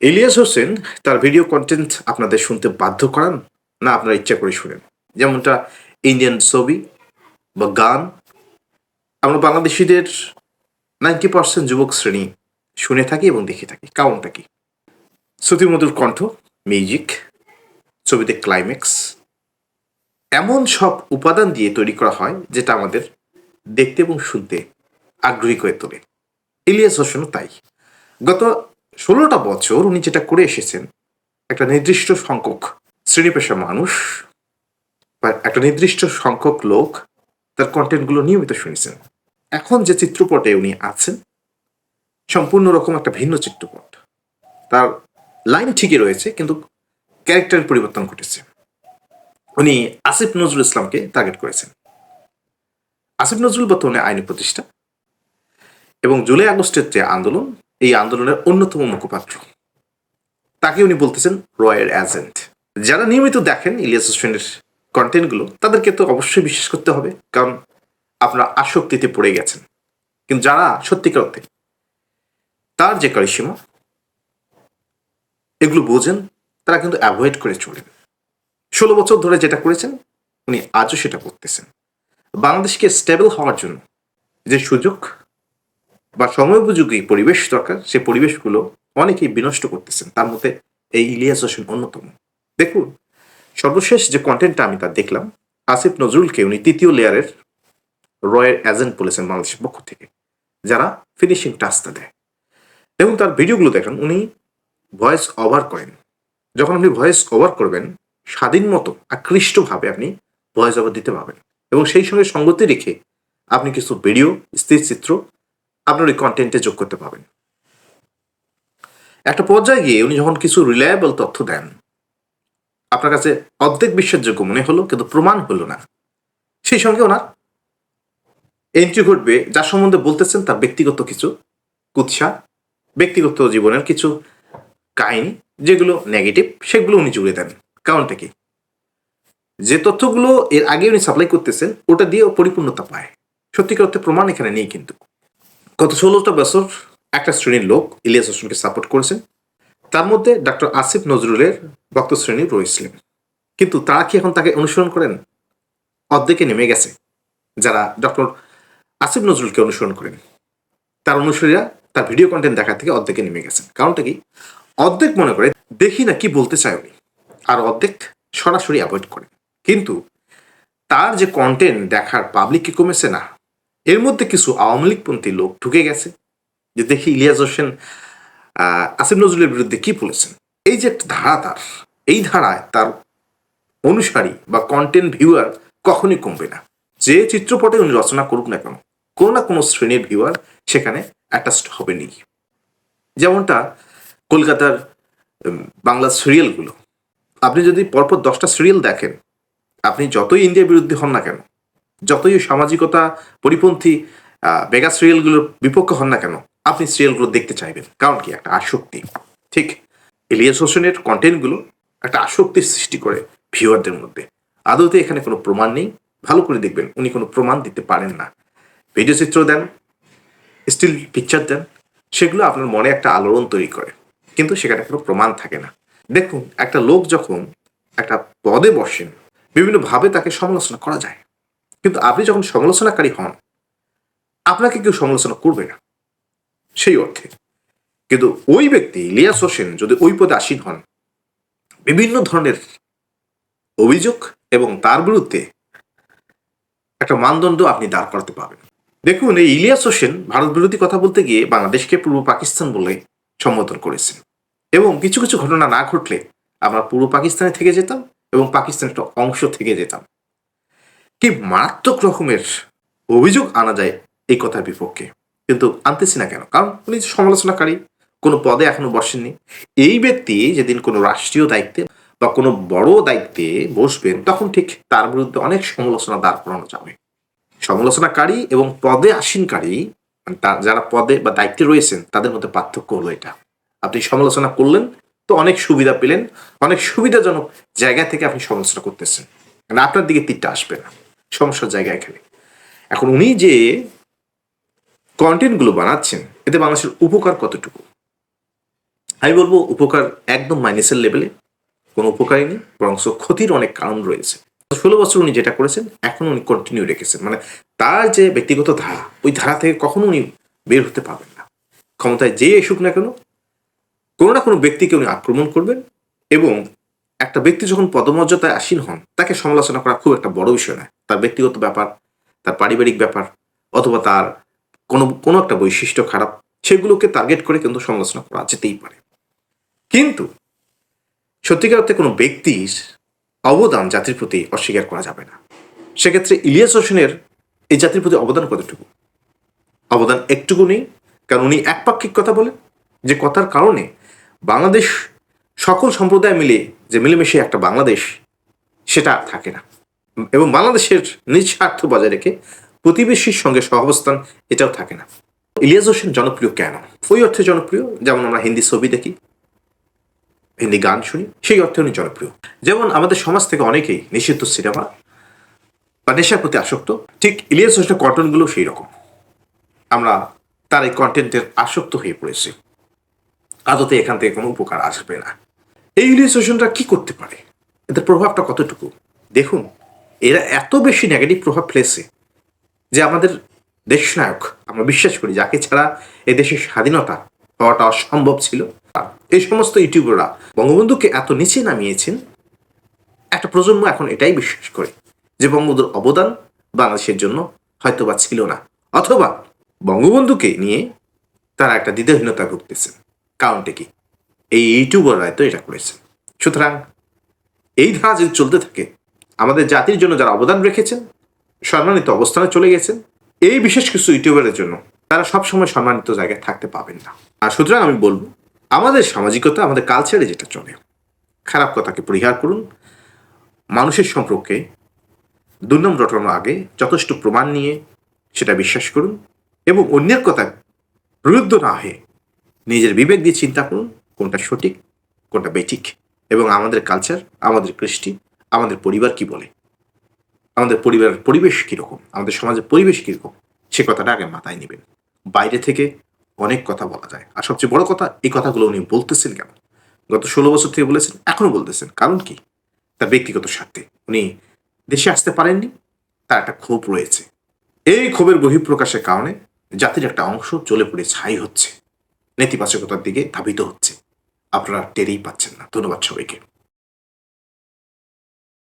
ইলিয়াস হোসেন তার video content আপনাদের শুনতে বাধ্য করান? না, আপনারা ইচ্ছা করে শুনেন। যেমনটা ইন্ডিয়ান ছবি বা গান। আমরা বাংলাদেশিদের নাইনটি পার্সেন্ট যুবক শ্রেণি শুনে থাকি এবং দেখে থাকি। কারণটা কি? শ্রুতিমধুর কণ্ঠ মিউজিক ছবিতে ক্লাইম্যাক্স এমন সব উপাদান দিয়ে তৈরি করা হয় যেটা আমাদের দেখতে এবং শুনতে আগ্রহী করে তোলে। ইলিয়াস হোসেনও তাই। গত ষোলোটা বছর উনি যেটা করে এসেছেন, একটা নির্দিষ্ট সংখ্যক শ্রেণি পেশার মানুষ বা একটা নির্দিষ্ট সংখ্যক লোক তার কন্টেন্টগুলো নিয়মিত শুনেছেন। এখন যে চিত্রপটে উনি আছেন, সম্পূর্ণ রকম একটা ভিন্ন চিত্রপট। তার লাইন ঠিকই রয়েছে, কিন্তু ক্যারেক্টারের পরিবর্তন ঘটেছে। উনি আসিফ নজরুল ইসলামকে টার্গেট করেছেন। আসিফ নজরুল বর্তমানে আইনি প্রতিষ্ঠা এবং জুলাই আগস্টের যে আন্দোলন এই আন্দোলনের অন্যতম মুখপাত্র। তাকে উনি বলতেছেন রয়ের এজেন্ট। যারা নিয়মিত দেখেন ইলিয়াস হোসেনের কন্টেন্টগুলো, তাদেরকে তো অবশ্যই বিশ্বাস করতে হবে, কারণ আপনারা আসক্তিতে পড়ে গেছেন। কিন্তু যারা সত্যিকার অর্থে তার যে কারিসীমা এগুলো বোঝেন, তারা কিন্তু অ্যাভয়েড করে চলেন। ষোলো বছর ধরে যেটা করেছেন, উনি আজও সেটা করতেছেন। বাংলাদেশকে স্টেবল হওয়ার জন্য যে সুযোগ বা সময়োপযোগী পরিবেশ দরকার, সে পরিবেশগুলো অনেকেই বিনষ্ট করতেছেন। তার মধ্যে এই ইলিয়াস হোসেন অন্যতম। দেখুন, সর্বশেষ যে কন্টেন্টটা আমি তার দেখলাম, আসিফ নজরুলকে উনি তৃতীয় লেয়ারের রয়ের এজেন্ট বলেছেন বাংলাদেশের পক্ষ থেকে, যারা ফিনিশিং টাচটা দেয়। এবং তার ভিডিওগুলো দেখেন, উনি ভয়েস ওভার করেন। যখন আপনি ভয়েস ওভার করবেন, স্বাধীন মতো, আকৃষ্টভাবে আপনি ভয়েস ওভার দিতে পারবেন। এবং সেই সঙ্গে সঙ্গতি রেখে আপনি কিছু ভিডিও স্থির চিত্র আপনার ওই কন্টেন্টে যোগ করতে পারবেন। একটা পর্যায়ে গিয়ে উনি যখন কিছু রিলায়েবল তথ্য দেন, আপনার কাছে অর্ধেক বিশ্বাসযোগ্য মনে হলো, কিন্তু প্রমাণ হলো না। সেই সঙ্গে ওনার এন্ট্রি ঘটবে, যার সম্বন্ধে বলতেছেন তার ব্যক্তিগত কিছু কুৎসা, ব্যক্তিগত জীবনের কিছু কাহিনী, যেগুলো নেগেটিভ সেগুলো উনি জুড়ে দেন। কারণটা কি? যে তথ্যগুলো এর আগে উনি সাপ্লাই করতেছেন, ওটা দিয়ে পরিপূর্ণতা পায়। সত্যিকার অর্থে প্রমাণ এখানে নেই কিন্তু। গত ষোলোটা বছর একটা শ্রেণির লোক ইলিয়াস হোসেনকে সাপোর্ট করেছেন তার মধ্যে ডক্টর আসিফ নজরুলের ভক্ত শ্রেণি রয়েছিলেন। কিন্তু তারা কি এখন তাকে অনুসরণ করেন? অর্ধেকে নেমে গেছে, যারা ডক্টর আসিফ নজরুলকে অনুসরণ করেন। তার অনুসারীরা তার ভিডিও কন্টেন্ট দেখা থেকে অর্ধেকে নেমে গেছেন কারণটা কি? অর্ধেক মনে করে দেখি না কি বলতে চায় উনি, আর অর্ধেক সরাসরি অ্যাভয়েড করে। কিন্তু তার যে কন্টেন্ট দেখার পাবলিক কি কমেছে না এর মধ্যে কিছু আওয়ামী লীগপন্থী লোক ঢুকে গেছে যে দেখি ইলিয়াস হোসেন আসিফ নজরুলের বিরুদ্ধে কি বলেছেন? এই যে একটা ধারা তার, এই ধারায় তার অনুসারী বা কন্টেন্ট ভিউয়ার কখনই কমবে না। যে চিত্রপটে উনি রচনা করুক না কেন, কোনো না কোনো শ্রেণির ভিউয়ার সেখানে অ্যাটাচড হবে নি যেমনটা কলকাতার বাংলা সিরিয়ালগুলো আপনি যদি পরপর দশটা সিরিয়াল দেখেন, আপনি যতই ইন্ডিয়ার বিরুদ্ধে হন না কেন যতই সামাজিকতা পরিপন্থী বেগা সিরিয়ালগুলোর বিপক্ষ হন না কেন, আপনি সিরিয়ালগুলো দেখতে চাইবেন। কারণ কি? একটা আসক্তি। ঠিক? ইলিয়াস হোসেনের কন্টেন্টগুলো একটা আসক্তির সৃষ্টি করে ভিউয়ারদের মধ্যে। আদৌতে এখানে কোনো প্রমাণ নেই। ভালো করে দেখবেন, উনি কোনো প্রমাণ দিতে পারেন না। ভিডিও চিত্র দেন স্টিল পিকচার দেন, সেগুলো আপনার মনে একটা আলোড়ন তৈরি করে। কিন্তু সেখানে কোনো প্রমাণ থাকে না। দেখুন, একটা লোক যখন একটা পদে বসেন, বিভিন্নভাবে তাকে সমালোচনা করা যায়। কিন্তু আপনি যখন সমালোচনাকারী হন, আপনাকে কেউ সমালোচনা করবে না। সেই অর্থে। কিন্তু ওই ব্যক্তি, ইলিয়াস হোসেন, যদি ওই পদে আসীন হন, বিভিন্ন ধরনের অভিযোগ এবং তার বিরুদ্ধে একটা মানদণ্ড আপনি দাঁড় করাতে পারবেন। দেখুন, এই ইলিয়াস হোসেন ভারত বিরোধী কথা বলতে গিয়ে বাংলাদেশকে পূর্ব পাকিস্তান বলে সম্বোধন করেছেন। এবং কিছু কিছু ঘটনা না ঘটলে আমরা পূর্ব পাকিস্তানে থেকে যেতাম এবং পাকিস্তানের একটা অংশ থেকে যেতাম। কি মারাত্মক রকমের অভিযোগ আনা যায় এই কথার বিপক্ষে? কিন্তু আনতেছি না কেন? কারণ উনি সমালোচনাকারী, কোনো পদে এখনও বসেননি। এই ব্যক্তি যেদিন কোনো রাষ্ট্রীয় দায়িত্বে বা কোনো বড় দায়িত্বে বসবেন, তখন ঠিক তার বিরুদ্ধে অনেক সমালোচনা দাঁড় করানো যাবে। সমালোচনাকারী এবং পদে আসীনকারী মানে যারা পদে বা দায়িত্বে রয়েছেন, তাদের মধ্যে পার্থক্য হলো এটা। আপনি সমালোচনা করলেন, তো অনেক সুবিধা পেলেন, অনেক সুবিধাজনক জায়গা থেকে আপনি সমালোচনা করতেছেন। মানে আপনার দিকে তীরটা আসবে না। সমস্যার জায়গা এখানে। এখন উনি যে কন্টেন্টগুলো বানাচ্ছেন, এতে বাংলাদেশের উপকার কতটুকু? আমি বলব উপকার একদম মাইনাসের লেভেলে কোনো উপকারই নেই বরং ক্ষতির অনেক কারণ রয়েছে। ষোলো বছর উনি যেটা করেছেন, এখন উনি কন্টিনিউ রেখেছেন। মানে তার যে ব্যক্তিগত ধারা, ওই ধারা থেকে কখনো উনি বের হতে পারবেন না। ক্ষমতায় যে এসুক না কেন, কোনো না কোনো ব্যক্তিকে উনি আক্রমণ করবেন এবং একটা ব্যক্তি যখন পদমর্যাদায় আসীন হন, তাকে সমালোচনা করা খুব একটা বড় বিষয় নয়। তার ব্যক্তিগত ব্যাপার, তার পারিবারিক ব্যাপার, অথবা তার কোনো কোনো একটা বৈশিষ্ট্য খারাপ, সেগুলোকে টার্গেট করে কিন্তু সমালোচনা করা যেতেই পারে। কিন্তু সত্যিকার অর্থে কোনো ব্যক্তির অবদান জাতির প্রতি অস্বীকার করা যাবে না। সেক্ষেত্রে ইলিয়াস হোসেনের এই জাতির প্রতি অবদান কতটুকু? অবদান একটুকু নেই, কারণ উনি একপাক্ষিক কথা বলেন, যে কথার কারণে বাংলাদেশ সকল সম্প্রদায় মিলে যে মিলেমিশে একটা বাংলাদেশ, সেটা আর থাকে না। এবং বাংলাদেশের নিজ স্বার্থ বজায় রেখে প্রতিবেশীর সঙ্গে সহাবস্থান, এটাও থাকে না। ইলিয়াস হোসেন জনপ্রিয় কেন? ওই অর্থে জনপ্রিয়, যেমন আমরা হিন্দি ছবি দেখি, হিন্দি গান শুনি, সেই অর্থে উনি জনপ্রিয়। যেমন আমাদের সমাজ থেকে অনেকেই নিষিদ্ধ সিনেমা বা নেশার প্রতি আসক্ত, ঠিক ইলিয়াস হোসেনের কন্টেন্টগুলো সেই রকম। আমরা তার এই কন্টেন্টের আসক্ত হয়ে পড়েছি। আদতে এখান থেকে কোনো উপকার আসবে না। এই ইলিয়াস কি করতে পারে? এদের প্রভাবটা কতটুকু? দেখুন, এরা এত বেশি নেগেটিভ প্রভাব ফেলেছে যে আমাদের দেশনায়ক, আমরা বিশ্বাস করি, যাকে ছাড়া এ দেশের স্বাধীনতা হওয়াটা অসম্ভব ছিল। এই সমস্ত ইউটিউবাররা বঙ্গবন্ধুকে এত নিচে নামিয়েছেন, একটা প্রজন্ম এখন এটাই বিশ্বাস করে যে বঙ্গবন্ধুর অবদান বাংলাদেশের জন্য হয়তো বা ছিল না। অথবা বঙ্গবন্ধুকে নিয়ে তারা একটা দ্বিধাহীনতা ভুগতেছেন। কারণটা কি? এই ইউটিউবাররাই তো এটা করেছেন সুতরাং এই ধারা যদি চলতে থাকে, আমাদের জাতির জন্য যারা অবদান রেখেছেন, সম্মানিত অবস্থানে চলে গেছেন, এই বিশেষ কিছু ইউটিউবারের জন্য তারা সবসময় সম্মানিত জায়গায় থাকতে পাবেন না। আর সুতরাং আমি বলব, আমাদের সামাজিকতা, আমাদের কালচারে যেটা চলে, খারাপ কথাকে পরিহার করুন। মানুষের সম্পর্কে দুর্নাম রটানোর আগে যথেষ্ট প্রমাণ নিয়ে সেটা বিশ্বাস করুন এবং অন্যের কথা বিরুদ্ধ না হয়ে নিজের বিবেক দিয়ে চিন্তা করুন। কোনটা সঠিক, কোনটা বেঠিক, এবং আমাদের কালচার আমাদের কৃষ্টি, আমাদের পরিবার কি বলে? আমাদের পরিবারের পরিবেশ কীরকম? আমাদের সমাজের পরিবেশ কীরকম? সে কথাটা আগে মাথায় নেবেন। বাইরে থেকে অনেক কথা বলা যায়। আর সবচেয়ে বড় কথা, এই কথাগুলো উনি বলতেছেন কেন? গত ষোলো বছর থেকে বলেছেন, এখনও বলতেছেন। কারণ কি? তার ব্যক্তিগত স্বার্থে। উনি দেশে আসতে পারেননি, তার একটা ক্ষোভ রয়েছে। এই ক্ষোভের বহিঃপ্রকাশের কারণে জাতির একটা অংশ চলে পড়ে ছাই হচ্ছে, নেতিবাচকতার দিকে ধাবিত হচ্ছে। আপনারা টেরেই পাচ্ছেন না। ধন্যবাদ সবাইকে।